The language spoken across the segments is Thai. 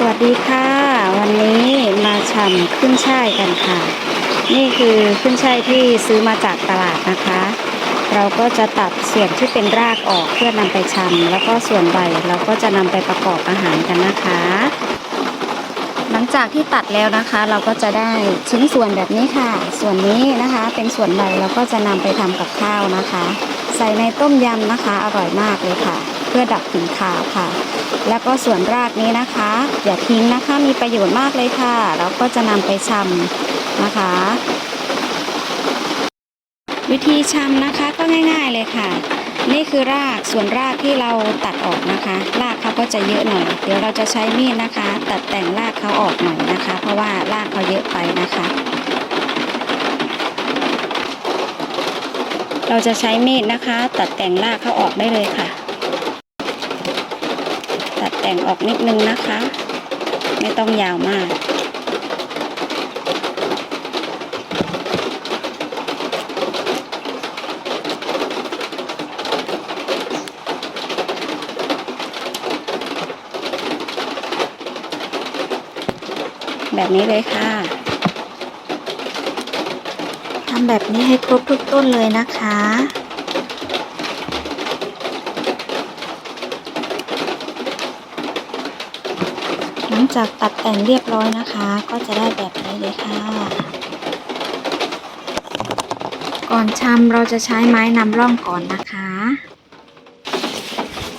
สวัสดีค่ะ วันนี้มาชำขึ้นช่ายกันค่ะ นี่คือขึ้นช่ายที่ซื้อมาจากตลาดนะคะ เราก็จะตัดส่วนที่เป็นรากออกเพื่อนำไปชำแล้วก็ส่วนใบเราก็จะนำไปประกอบอาหารกันนะคะ หลังจากที่ตัดแล้วนะคะ เราก็จะได้ชิ้นส่วนแบบนี้ค่ะ ส่วนนี้นะคะเป็นส่วนใบเราก็จะนำไปทำกับข้าวนะคะ ใส่ในต้มยำนะคะ อร่อยมากเลยค่ะ เพื่อดับกลิ่นคาวค่ะ แล้วก็ส่วนรากนี้นะคะ อย่าทิ้งนะคะมีประโยชน์มากเลยค่ะ เราก็จะนำไปชำนะคะ วิธีชำนะคะก็ง่าย ๆเลยค่ะ นี่คือรากส่วนรากที่เราตัดออกนะคะ รากเขาก็จะเยอะหน่อย เดี๋ยวเราจะใช้มีดนะคะ ตัดแต่งรากเขาออกหน่อยนะคะ เพราะว่ารากเขาเยอะไปนะคะเราจะใช้มีดนะคะ ตัดแต่งรากเขาออกได้เลยค่ะ แต่งออกนิดนึงนะคะ ไม่ต้องยาวมาก แบบนี้เลยค่ะทำแบบนี้ให้ครบทุกต้นเลยนะคะ ลังจากตัดแต่งเรียบร้อยนะคะ ก็จะได้แบบนี้เลยค่ะ ก่อนชำเราจะใช้ไม้นำร่องก่อนนะคะ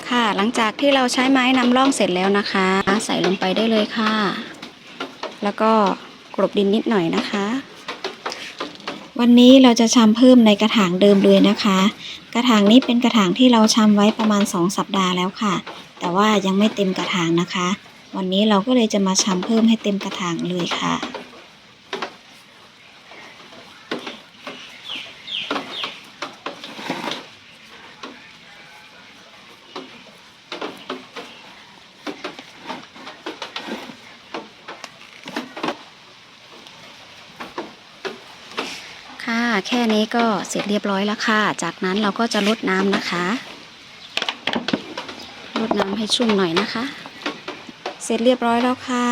ค่ะหลังจากที่เราใช้ไม้นำร่องเสร็จแล้วนะคะ ใส่ลงไปได้เลยค่ะ แล้วก็กลบดินนิดหน่อยนะคะ วันนี้เราจะชำเพิ่มในกระถางเดิมเลยนะคะ กระถางนี้เป็นกระถางที่เราชำไว้ประมาณ 2 สัปดาห์แล้วค่ะ แต่ว่ายังไม่เต็มกระถางนะคะ วันนี้เราก็เลยจะมาชำเพิ่มให้เต็มกระถางเลยค่ะ ค่ะแค่นี้ก็เสร็จเรียบร้อยแล้วค่ะ จากนั้นเราก็จะลดน้ำนะคะ ลดน้ำให้ชุ่มหน่อยนะคะ เสร็จเรียบร้อยแล้วค่ะ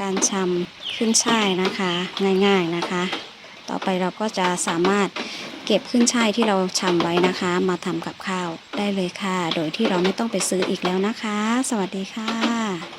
การชำขึ้นช่ายนะคะ ง่ายๆนะคะ ต่อไปเราก็จะสามารถเก็บขึ้นช่ายที่เราชำไว้นะคะ มาทำกับข้าวได้เลยค่ะ โดยที่เราไม่ต้องไปซื้ออีกแล้วนะคะ สวัสดีค่ะ